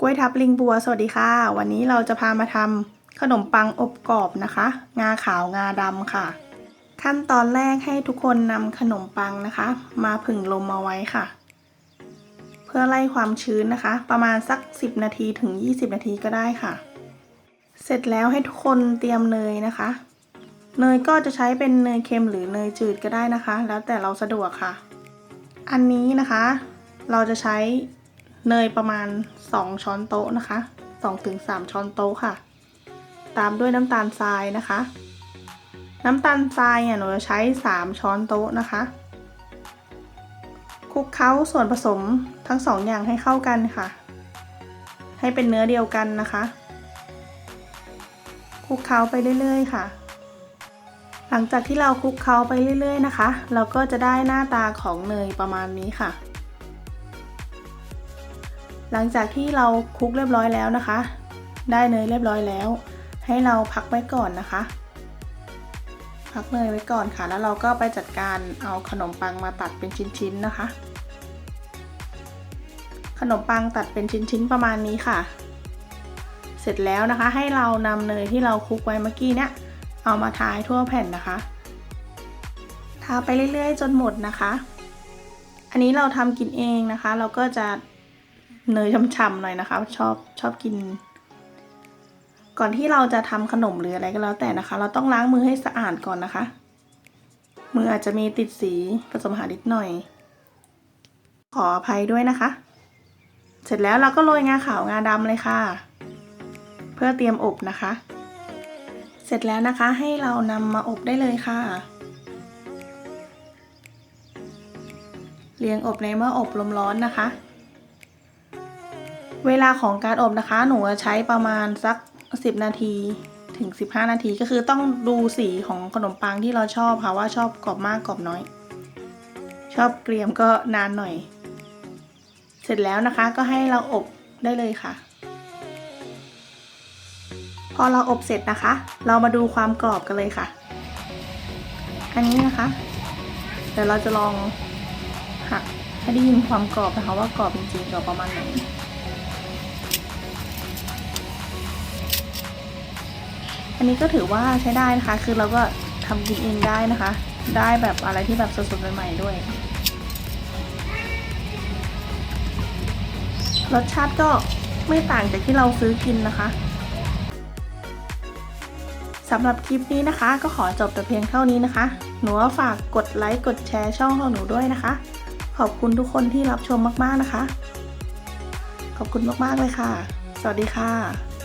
กล้วยทับลิงบัว สวัสดีค่ะ วันนี้เราจะพามาทำขนมปังอบกรอบนะคะ งาขาวงาดำค่ะ ขั้นตอนแรกให้ทุกคนนำขนมปังนะคะ มาผึ่งลมเอาไว้ค่ะ เพื่อไล่ความชื้นนะคะ ประมาณสัก 10 นาทีถึง 20 นาทีก็ได้ค่ะ เสร็จแล้วให้ทุกคนเตรียมเนยนะคะ เนยก็จะใช้เป็นเนยเค็มหรือเนยจืดก็ได้นะคะ แล้วแต่เราสะดวกค่ะ อันนี้นะคะ เราจะใช้ เนยประมาณ 2 ช้อนโต๊ะนะคะ 2-3 ช้อนโต๊ะค่ะ ตามด้วยน้ำตาลทรายนะคะ น้ำตาลทรายเนี่ยหนูจะใช้ 3 ช้อนโต๊ะนะคะ คลุกเคล้าส่วนผสมทั้งสองอย่างให้เข้ากันค่ะ ให้เป็นเนื้อเดียวกันนะคะ คลุกเคล้าไปเรื่อยๆค่ะ หลังจากที่เราคลุกเคล้าไปเรื่อย ๆ นะคะ เราก็จะได้หน้าตาของเนยประมาณนี้ค่ะ หลังจากที่เราคลุกเรียบร้อยแล้วนะคะ ได้เนยเรียบร้อยแล้ว ให้เราพักไว้ก่อนนะคะ พักเนยไว้ก่อนค่ะ แล้วเราก็ไปจัดการเอาขนมปังมาตัดเป็นชิ้นๆนะคะ ขนมปังตัดเป็นชิ้นๆประมาณนี้ค่ะ เสร็จแล้วนะคะให้เรานำเนยที่เราคลุกไว้เมื่อกี้เนี่ยเอามาทาให้ทั่วแผ่นนะคะทาไปเรื่อยๆ จนหมดนะคะ อันนี้เราทำกินเองนะคะ เราก็จะ เนยช่ำๆหน่อยนะคะ ชอบชอบกิน ก่อนที่เราจะทำขนมหรืออะไรก็แล้วแต่นะคะ เราต้องล้างมือให้สะอาดก่อนนะคะ มืออาจจะมีติดสีผสมหานิดหน่อย ขออภัยด้วยนะคะ เสร็จแล้วเราก็โรยงาขาวงาดำเลยค่ะ เพื่อเตรียมอบนะคะ เสร็จแล้วนะคะให้เรานำมาอบได้เลยค่ะเรียงอบในหม้ออบลมร้อนนะคะ เวลาของการอบนะคะ หนูจะใช้ประมาณสัก 10 นาทีถึง 15 นาทีก็คือต้องดูสีของขนมปังที่เราชอบค่ะว่าชอบกรอบมากกรอบน้อย ชอบเกรียมก็นานหน่อย เสร็จแล้วนะคะก็ให้เราอบได้เลยค่ะ พอเราอบเสร็จนะคะ เรามาดูความกรอบกันเลยค่ะ อันนี้นะคะเดี๋ยวเราจะลองหักให้ได้ยินความกรอบนะคะว่ากรอบจริงๆกรอบประมาณไหน อันนี้ก็ถือว่าใช้ได้นะคะ คือเราก็ทำกินเองได้นะคะ ได้แบบอะไรที่แบบสดๆใหม่ๆด้วย รสชาติก็ไม่ต่างจากที่เราซื้อกินนะคะสำหรับคลิปนี้นะคะ ก็ขอจบแต่เพียงเท่านี้นะคะ หนูฝากกดไลค์กดแชร์ช่องของหนูด้วยนะคะ ขอบคุณทุกคนที่รับชมมากๆนะคะ ขอบคุณมากๆเลยค่ะ สวัสดีค่ะ